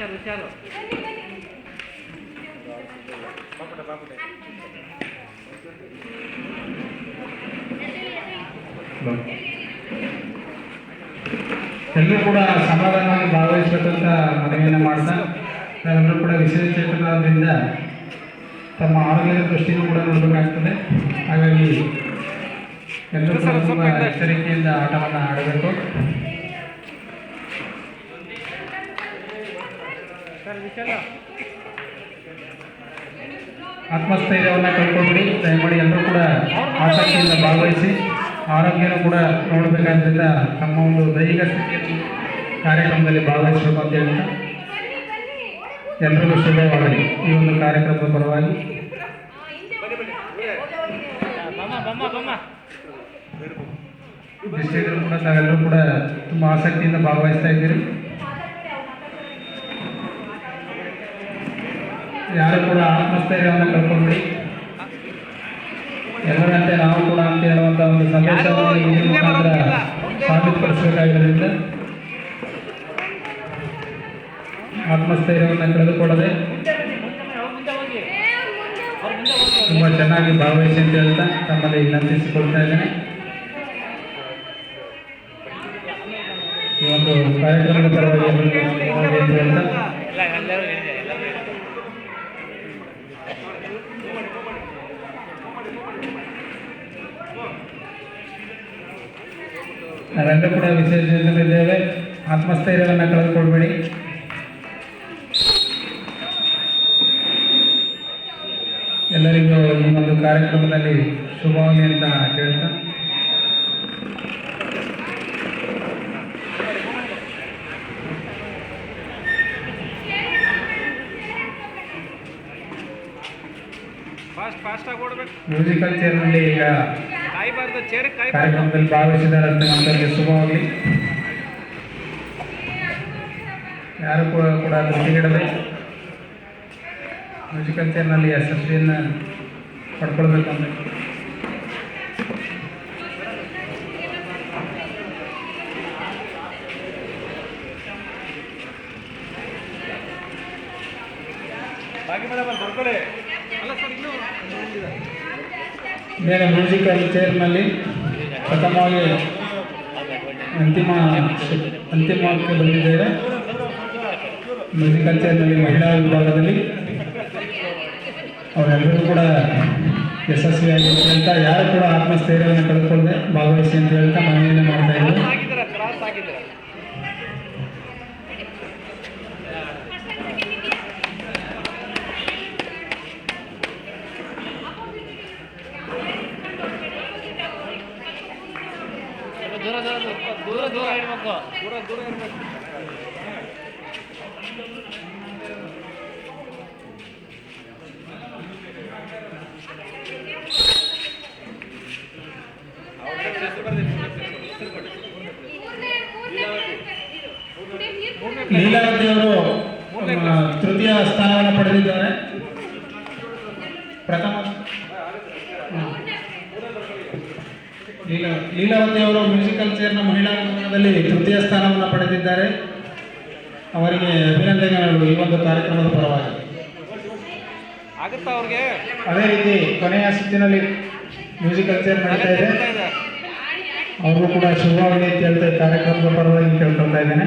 ચાલો ચાલો બાપુટા બાપુટા Thank you. ಎಲ್ಲರೂ ಕೂಡ ಸಮಾಧಾನವಾಗಿ ಭಾಗವಹಿಸಬೇಕಂತ ಮನವಿಯನ್ನು ಮಾಡ್ತಾ ಎಲ್ಲರೂ ಕೂಡ ವಿಶೇಷಚೇತನದಿಂದ ತಮ್ಮ ಆರೋಗ್ಯದ ದೃಷ್ಟಿಯಿಂದ ಕೂಡ ನೋಡಬೇಕಾಗ್ತದೆ. ಹಾಗಾಗಿ ಎಲ್ಲರೂ ಕೂಡ ತುಂಬ ಎಚ್ಚರಿಕೆಯಿಂದ ಆಟವನ್ನು ಆಡಬೇಕು. ಆತ್ಮಸ್ಥೈರ್ಯವನ್ನು ಕಳ್ಕೊಬಿಡಿ ದಯಮಾಡಿ ಎಲ್ಲರೂ ಕೂಡ ಆಸಕ್ತಿಯಿಂದ ಭಾಗವಹಿಸಿ. ಆರೋಗ್ಯನೂ ಕೂಡ ನೋಡಬೇಕಾದ್ರಿಂದ ನಮ್ಮ ಒಂದು ದೈಹಿಕ ಸ್ಥಿತಿಯನ್ನು ಕಾರ್ಯಕ್ರಮದಲ್ಲಿ ಭಾಗವಹಿಸಬೇಕು ಅಂತ ಎಲ್ಲರಿಗೂ ಶುಭವಾಗಲಿ. ಈ ಒಂದು ಕಾರ್ಯಕ್ರಮದ ಪರವಾಗಿ. ಇಷ್ಟಿದ್ರು ಕೂಡ ತಾವೆಲ್ಲರೂ ಕೂಡ ತುಂಬ ಆಸಕ್ತಿಯಿಂದ ಭಾಗವಹಿಸ್ತಾ ಇದ್ದೀರಿ. ಯಾರು ಕೂಡ ಆತ್ಮಸ್ಥೈರ್ಯವನ್ನು ಕಳ್ಕೊಂಡ್ಬಿಡಿ. ಎಲ್ಲರಂತೆ ನಾವು ಕೂಡ ಅಂತ ಹೇಳುವಂಥ ಒಂದು ಸಂದೇಶವನ್ನು ಈ ಮುಖಾಂತರ ಸಾಬೀತುಪಡಿಸಬೇಕಾಗಿರೋದ್ರಿಂದ ಆತ್ಮಸ್ಥೈರ್ಯವನ್ನು ಕಳೆದುಕೊಳ್ಳದೆ ತುಂಬ ಚೆನ್ನಾಗಿ ಭಾಗವಹಿಸಿ ಅಂತ ಹೇಳ್ತಾ ತಮ್ಮಲ್ಲಿ ವಿನಂತಿಸಿಕೊಳ್ತಾ ಇದ್ದೇನೆ. ಈ ಒಂದು ಕಾರ್ಯಕ್ರಮದ ಪರವಾಗಿ ಹೇಳ್ತಾ ಎಲ್ಲ ಎಲ್ಲರೂ ಹೇಳಿದೆ ಎಲ್ಲರೂ ಹೇಳಿದೆ ನಾವೆಲ್ಲರೂ ಕೂಡ ವಿಶೇಷ ಯೋಜನೆಯಲ್ಲಿದ್ದೇವೆ ಆತ್ಮಸ್ಥೈರ್ಯವನ್ನು ಕಳೆದುಕೊಳ್ಬೇಡಿ. ಎಲ್ಲರಿಗೂ ಈ ಒಂದು ಕಾರ್ಯಕ್ರಮದಲ್ಲಿ ಶುಭವಾಗಲಿ ಅಂತ ಹೇಳ್ತಾ ಫಾಸ್ಟ್ ಫಾಸ್ಟ್ ಆಗಿ ಓಡಬೇಕು. ಮ್ಯೂಸಿಕಲ್ ಚೇರ್ನಲ್ಲಿ ಈಗ ಕಾಯ್ಬಾರ್ದು ಚೇರ್ ಕಾರ್ಯಕ್ರಮದಲ್ಲಿ ಭಾಗವಹಿಸಿದಾರಂತೆ ನಮ್ಮಲ್ಲಿ ಶುಭವಾಗಲಿ. ಯಾರು ಕೂಡ ಕೂಡ ಧೃತಿಗಿಡದೆ ಮ್ಯೂಸಿಕಲ್ ಚೇರ್ನಲ್ಲಿ ಯಶಸ್ವಿಯನ್ನು ಪಡ್ಕೊಳ್ಬೇಕಂದ್ರೆ. ಬಾಕಿ ಮೇಡಮ್ ಅಲ್ಲಿ ಬರ್ಕೊಳ್ಳಿ. ಮೇಲೆ ಮ್ಯೂಸಿಕಲ್ ಚೇರ್ನಲ್ಲಿ ಪ್ರಥಮವಾಗಿ ಅಂತಿಮ ಅಂತಿಮಕ್ಕೆ ಬಂದಿದ್ದೇವೆ. ಮ್ಯೂಸಿಕಲ್ ಚೇರ್ನಲ್ಲಿ ಮಹಿಳಾ ವಿಭಾಗದಲ್ಲಿ ಅವರೆಲ್ಲರೂ ಕೂಡ ಯಶಸ್ವಿಯಾಗಿ ಅಂತ ಯಾರು ಕೂಡ ಆತ್ಮಸ್ಥೈರ್ಯವನ್ನು ಕಳೆದುಕೊಳ್ಳದೆ ಭಾಗವಹಿಸಿ ಅಂತ ಹೇಳ್ತಾ ಮನವಿಯನ್ನು ಮಾಡ್ತಾ ಇದ್ದೀವಿ ಲೀಲಾವತಿ ಅವರು ತೃತೀಯ ಸ್ಥಾನವನ್ನು ಪಡೆದಿದ್ದಾರೆ. ಪ್ರಥಮ ಲೀಲಾ ಲೀಲಾವತಿ ಅವರು ಮ್ಯೂಸಿಕಲ್ ಚೇರ್ನ ಮಹಿಳಾ ವಿಭಾಗದಲ್ಲಿ ತೃತೀಯ ಸ್ಥಾನವನ್ನು ಪಡೆದಿದ್ದಾರೆ. ಅವರಿಗೆ ಅಭಿನಂದನೆಗಳು ಈ ಒಂದು ಕಾರ್ಯಕ್ರಮದ ಪರವಾಗಿ. ಅದೇ ರೀತಿ ಕೊನೆಯ ಸುತ್ತಿನಲ್ಲಿ ಮ್ಯೂಸಿಕಲ್ ಚೇರ್ ನಡೀತಾ ಇದೆ. ಅವರು ಕೂಡ ಶುಭವಾಗಲಿ ಅಂತ ಕಾರ್ಯಕ್ರಮದ ಪರವಾಗಿ ಕೇಳ್ಕೊಳ್ತಾ ಇದ್ದೇನೆ.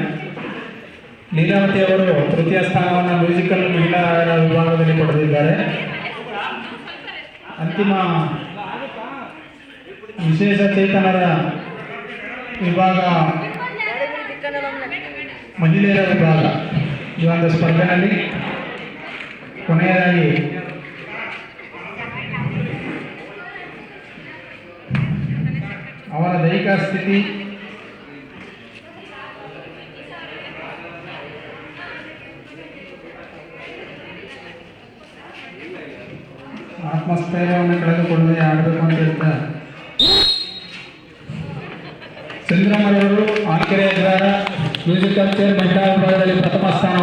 ಲೀಲಾವತಿ ಅವರು ತೃತೀಯ ಸ್ಥಾನವನ್ನು ಮ್ಯೂಸಿಕಲ್ ಮಹಿಳಾ ವಿಭಾಗದಲ್ಲಿ ಪಡೆದಿದ್ದಾರೆ. ಅಂತಿಮ ವಿಶೇಷ ಚೇತನರ ವಿಭಾಗ. ಮಹಿಳೆಯರ ವಿಭಾಗ. ಈ ಒಂದು ಸ್ಪರ್ಧೆಯಲ್ಲಿ ಕೊನೆಯದಾಗಿ ಅವರ ದೈಹಿಕ ಸ್ಥಿತಿ. ಆತ್ಮಸ್ಥೈರ್ಯವನ್ನು ಕಳೆದುಕೊಳ್ಳದೆ ಆಡಬೇಕು ಅಂತ ಹೇಳ್ತಾ ಚಂದ್ರಮರವರು ಆಕೆರೆ ದ್ವಾರ ಮ್ಯೂಸಿಕಲ್ ಚೇರ್ ಮಹಿಳಾ ವಿಭಾಗದಲ್ಲಿ ಪ್ರಥಮ ಸ್ಥಾನವನ್ನು